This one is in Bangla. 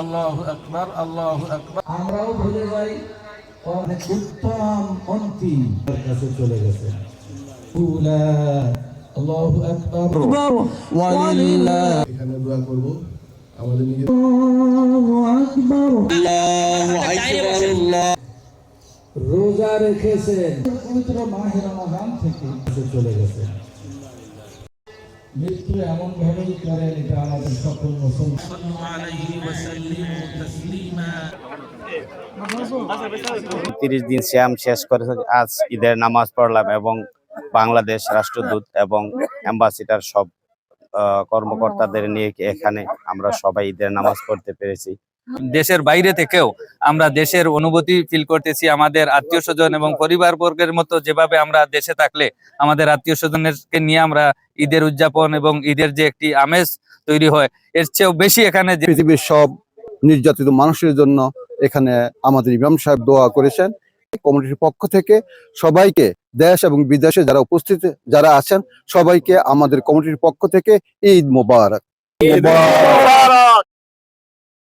আল্লাহু আকবার আল্লাহু আকবার। আমরাও ভুলে যাই উত্তম মন্ত্রী কাছে চলে গেছে। আল্লাহু আকবার। এখানে দোয়া করব আমাদের নিজের রোজা রেখেছেন। পবিত্র মাহে রমাদান থেকে চলে গেছে। মৃত্যু এমন ভাবেই করেন এটা আমাদের সকল তিরিশ দিন শ্যাম শেষ করে আজ ঈদের নামাজ পড়লাম এবং বাংলাদেশ রাষ্ট্রদূত এবং অ্যাম্বাসিডার সব কর্মকর্তাদের নিয়ে এখানে আমরা সবাই ঈদের নামাজ পড়তে পেরেছি। দেশের বাইরে থেকেও আমরা দেশের অনুভূতি ফিল করতেছি আমাদের আত্মীয় স্বজন এবং পরিবার বর্গের মতো যেভাবে আমরা দেশে থাকলে আমাদের আত্মীয় স্বজনেরকে নিয়ে আমরা ঈদের উদযাপন এবং ঈদের যে একটি আমেজ তৈরি হয় এর চেয়েও বেশি এখানে পৃথিবীর সব নির্যাতিত মানুষের জন্য এখানে আমাদের ইমাম সাহেব দোয়া করেছেন। কমিটির পক্ষ থেকে সবাইকে দেশ এবং বিদেশে যারা উপস্থিত যারা আছেন সবাইকে আমাদের কমিটির পক্ষ থেকে ঈদ মোবারক।